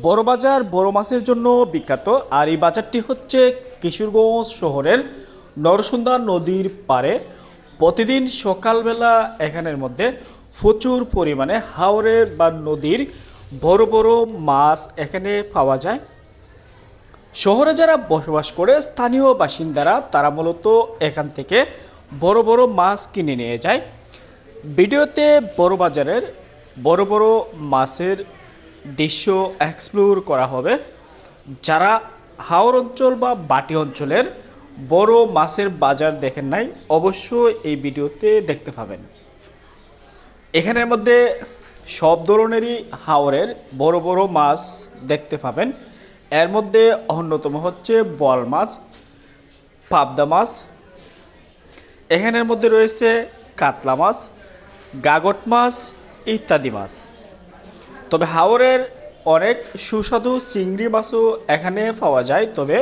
বড় বাজার বড় মাছের জন্য বিখ্যাত আর এই বাজারটি হচ্ছে কিশোরগঞ্জ শহরের নরসুন্দা নদীর পাড়ে। প্রতিদিন সকালবেলা এখানের মধ্যে প্রচুর পরিমাণে হাওরের বা নদীর বড় বড় মাছ এখানে পাওয়া যায়। শহরে যারা বসবাস করে স্থানীয় বাসিন্দারা, তারা মূলত এখান থেকে বড় বড় মাছ কিনে নিয়ে যায়। ভিডিওতে বড় বাজারের বড় বড় মাছের দৃশ্য এক্সপ্লোর করা হবে, যারা হাওর অঞ্চল বা বাটি অঞ্চলের বড় মাছের বাজার দেখেন নাই, অবশ্যই এই ভিডিওতে দেখতে পাবেন। এখানের মধ্যে সব ধরনেরই হাওরের বড় বড় মাছ দেখতে পাবেন। এর মধ্যে অন্যতম হচ্ছে বল মাছ, পাবদা মাছ, এখানের মধ্যে রয়েছে কাতলা মাছ, গাগট মাছ ইত্যাদি মাছ। তবে হাওরের অনেক সুস্বাদু চিংড়ি মাছও এখানে পাওয়া যায়, তবে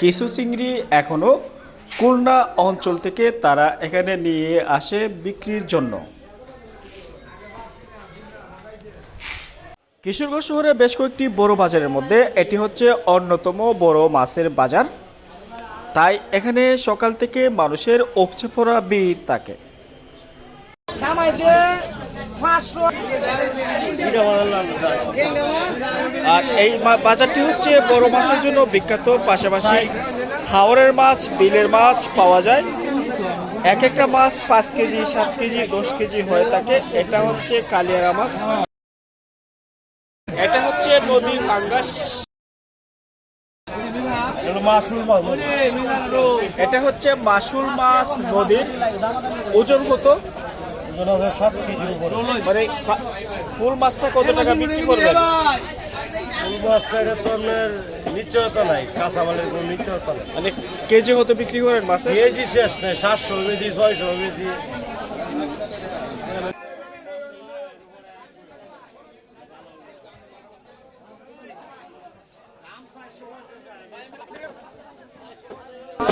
কিছু চিংড়ি এখনও খুলনা অঞ্চল থেকে তারা এখানে নিয়ে আসে বিক্রির জন্য। কিশোরগঞ্জ শহরে বেশ কয়েকটি বড় বাজারের মধ্যে এটি হচ্ছে অন্যতম বড় মাছের বাজার। তাই এখানে সকাল থেকে মানুষের উপচে পড়া ভিড় থাকে। আর এই বাজারটি হচ্ছে বড় মাছের জন্য বিখ্যাত। পাশাপাশি হাওরের মাছ বিলের মাছ পাওয়া যায়। এক একটা মাছ পাঁচ কেজি সাত কেজি দশ কেজি হয়ে থাকে। এটা হচ্ছে কালিয়ারা মাছ। এটা হচ্ছে নদীর পাঙ্গাস। এটা হচ্ছে মাসুল মাছ নদীর ওজন কত? মানে ফুল মাছটা কত টাকা বিক্রি করবেন? নিশ্চয়তা নাই কাঁচামালের কোনো নিশ্চয়তা নাই। মানে কেজি কত বিক্রি করেন মাছ কেজি শেষ নেই সাতশো কেজি ছয়শো কেজি।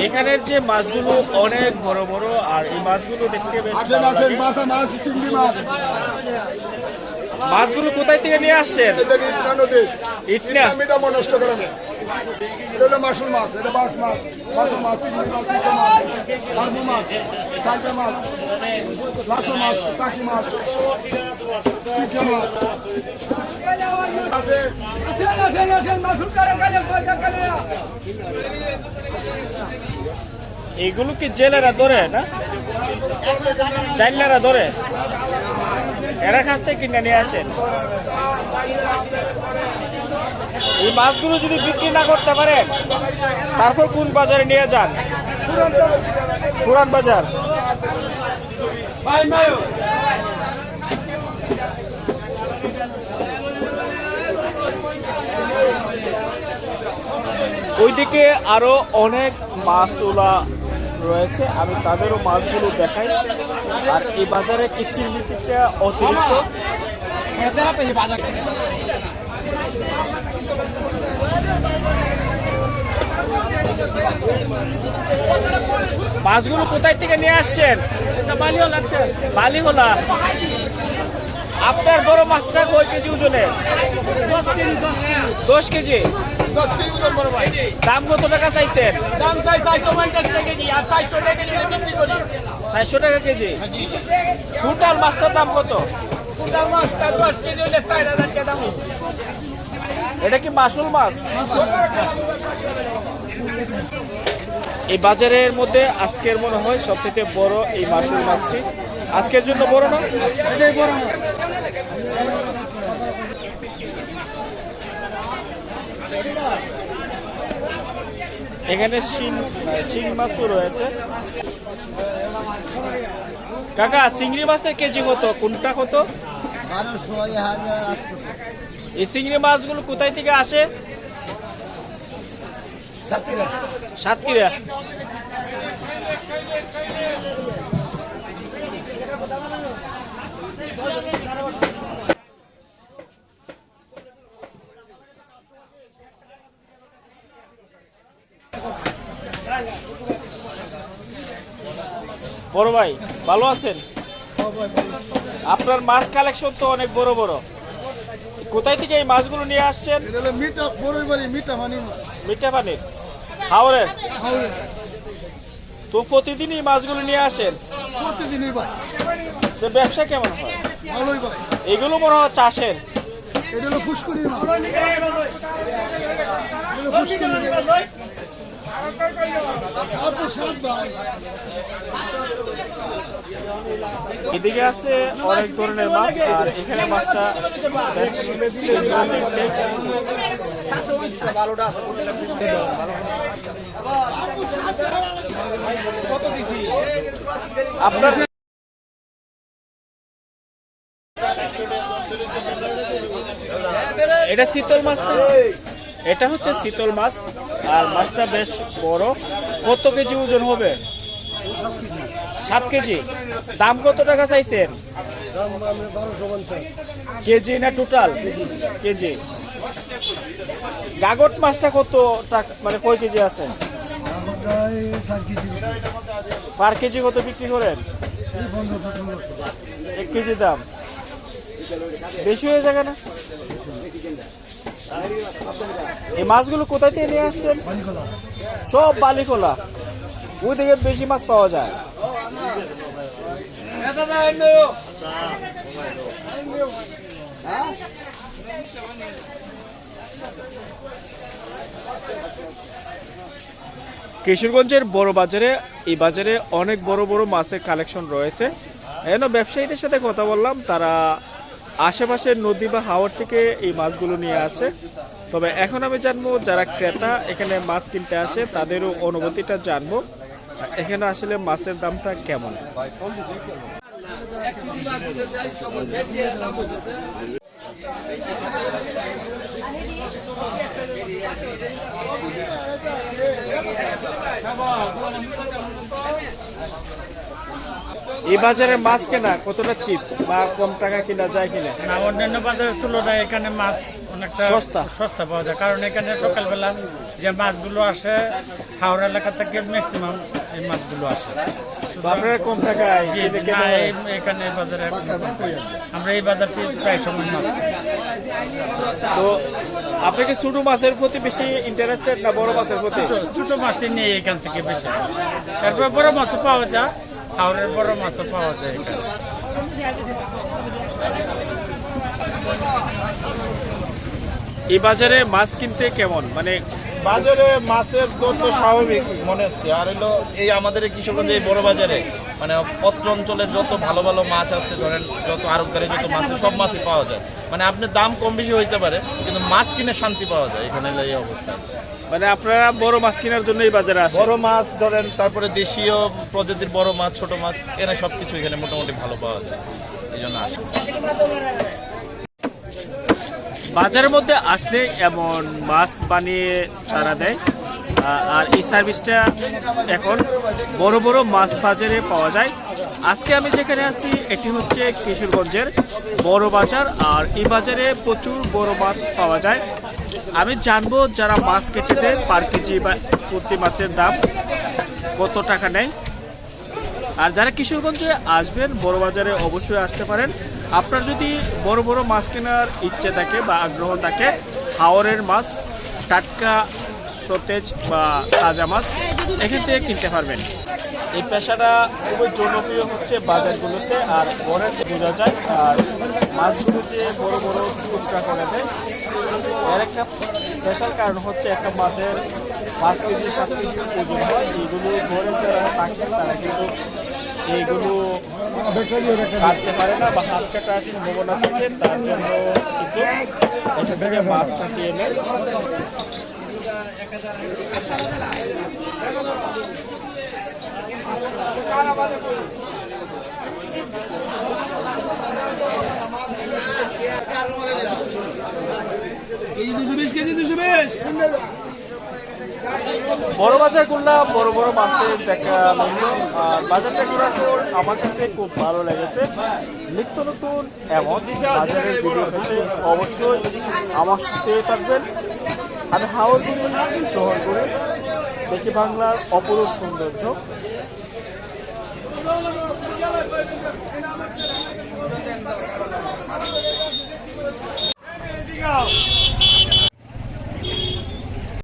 এখানের যে মাছগুলো অনেক বড় বড় আর এই মাছগুলো দেখতে বেশ মাছগুলো কোথায় থেকে নিয়ে আসছেন? এটা ইটনা নদী। ইটনা? ইটনা মিটা নষ্ট করে না। এটা হলো মাসুল মাছ এটা মাছ মাছ মাসুল মাছ চিংড়ি মাছ ইচা মাছ কার্বু মাছ চাইটা মাছ লাসো মাছ টাকি মাছ চিকা মাছ। আছে। এগুলো কি জেলেরা ধরে না? জাইলারা ধরে? এরা কাছ থেকে কিনে নিয়ে আসেন। এই মাছগুলো যদি বিক্রি না করতে পারেন, তারপর কোন বাজারে নিয়ে যান? পুরান বাজার। ওইদিকে আরও অনেক মাছওলা রয়েছে, আমি তাদেরও মাছগুলো দেখাই। আর এই বাজারে কিচির মিচিরটা অতিরিক্ত। মাছগুলো কোথায় থেকে নিয়ে আসছেন? বালিহোলা আপনার বড় মাছটা কয় কেজি ওজনে? দশ কেজি দশ কেজি। দশ কেজি? ওজন দাম কত টাকা চাইছেন? দাম চাই চারশো পঞ্চাশ টাকা কেজি আর চারশো টাকা কেজি বিক্রি করি। চারশো টাকা কেজি? টোটাল মাছটার দাম কত? দশ কেজি হলে চার হাজার টাকা দাম। এটা কি মাসুল মাছ? এই বাজারের মধ্যে আজকের মনে হয় সবচেয়ে বড় এই মাসুল মাছটি। আজকের জন্য বড় না? এটাই বড় এখানে শিং শিং মাছও রয়েছে। কাকা চিংড়ি মাছের কেজি কত? কোনটা কত? এই চিংড়ি মাছগুলো কোথায় থেকে আসে? সাতক্ষীরা। বড় ভাই ভালো আছেন? আপনার মাছ কালেকশন তো অনেক বড় বড়। কোথায় থেকে এই মাছগুলো নিয়ে আসছেন? মিঠা পানির হাওড়ের হাওড়ে। তো প্রতিদিনই মাছগুলো নিয়ে আসেন? প্রতিদিনই ভাই। তো ব্যবসা কেমন হয়? এগুলো মনে হয় চাষের। এদিকে আছে অনেক ধরনের মাছ, আর এখানে মাছটা আপনার এটা শীতল মাছ? এটা হচ্ছে শীতল মাছ, আর মাছটা বেশ বড়। কত কেজি ওজন হবে? সাত কেজি। দাম কত টাকা চাইছেন? কেজি না টোটাল কেজি। গাগট মাছটা কত টাকা মানে কয় কেজি আছে? পার কেজি কত বিক্রি করেন? এক কেজি দাম। বেশি হয়ে যাবে না? এই মাছগুলো কোথায় থেকে নিয়ে আসছেন? সব বালিখোলা ওই থেকে বেশি মাছ পাওয়া যায়। কিশোরগঞ্জের বড় বাজারে, এই বাজারে অনেক বড় বড় মাছের কালেকশন রয়েছে। এজন্য ব্যবসায়ীদের সাথে কথা বললাম, তারা আশেপাশের নদী বা হাওর থেকে এই মাছগুলো নিয়ে আসে। তবে এখন আমি জানব যারা ক্রেতা, এখানে মাছ কিনতে আসে, তাদেরও অনুভূতিটা জানব। এখানে আসলে মাছের দামটা কেমন? এই বাজারে মাছ কেনা কতটা চিপ বা কম টাকা কিনা যায় কিনা? না অন্যান্য বাজারের তুলনায় এখানে মাছ অনেকটা সস্তা। সস্তা পাওয়া যায়। কারণ এখানে সকালবেলা যে মাছগুলো আসে হাওড়া এলাকা থেকে ম্যাক্সিমাম এই মাছগুলো আসে। আপনারা কম টাকায় এখানে বাজারে আমরা এই বাজার থেকে প্রায় সময় মাছ তো আপনি কি ছোট মাছের প্রতি বেশি ইন্টারেস্টেড না বড় মাছের প্রতি? ছোট মাছই নেই এখান থেকে বেশি। তারপরে বড় মাছও পাওয়া যায়। হাওড়ের বড় মাছও পাওয়া যায় এখানে। এই বাজারে মাছ কিনতে কেমন? মানে বাজারে মাছের দর তো স্বাভাবিক মনে হচ্ছে। আর হলো এই আমাদের এই কিশোরগঞ্জ এই বড় বাজারে মানে পত্র অঞ্চলের যত ভালো ভালো মাছ আছে ধরেন যত আরবদারে যত মাছ সব মাছই পাওয়া যায়। মানে আপনার দাম কম বেশি হইতে পারে কিন্তু মাছ কিনে শান্তি পাওয়া যায় এখানে এই অবস্থা। মানে আপনারা বড় মাছ কেনার জন্য এই বাজারে আসেন? বড় মাছ ধরেন তারপরে দেশীয় প্রজাতির বড় মাছ ছোট মাছ এখানে সব কিছু এখানে মোটামুটি ভালো পাওয়া যায় এই জন্য আসে বাজারের মধ্যে আসলে এমন মাছ বানিয়ে তারা দেয়। আর এই সার্ভিসটা এখন বড় বড় মাছ বাজারে পাওয়া যায়। আজকে আমি যেখানে আছি, এটি হচ্ছে কিশোরগঞ্জের বড় বাজার, আর এই বাজারে প্রচুর বড় মাছ পাওয়া যায়। আমি জানব যারা মাছ কেটে দেয়, পার কেজি বা প্রতি মাছের দাম কত টাকা নেয়। আর যারা কিশোরগঞ্জে আসবেন, বড় বাজারে অবশ্যই আসতে পারেন। আপনার যদি বড় বড় মাছ কেনার ইচ্ছে থাকে বা আগ্রহ থাকে, হাওরের মাছ, টাটকা, সতেজ বা তাজা মাছ এখান থেকে কিনতে পারবেন। এই পেশাটা খুবই জনপ্রিয় হচ্ছে বাজারগুলোতে আর বড় বোঝা যায়, আর মাছগুলো যে বড় বড় টুকরা করে দেয়, এর একটা স্পেশাল কারণ হচ্ছে একটা মাছের পাঁচ কেজি, সাত কেজি ওজন হয়। এইগুলো ঘরে যারা থাকেন তারা কিন্তু এইগুলো কাটতে পারে না বা হাত কাটার সম্ভাবনা থাকে, তার জন্য কিন্তু এটা থেকে মাছ কাটিয়ে নেয়। বড় বাজার করলাম বড় বড় বড় মাছের দেখা মিলল আর বাজারটা পর আমার কাছে খুব ভালো লেগেছে। নিত্য নতুন এমন বাজারের ভিডিও অবশ্যই আমার সাথে থাকবেন। আমি হাওড়গুড়ি শহরগুড়ি দেখি বাংলার অপরূপ সৌন্দর্য। go.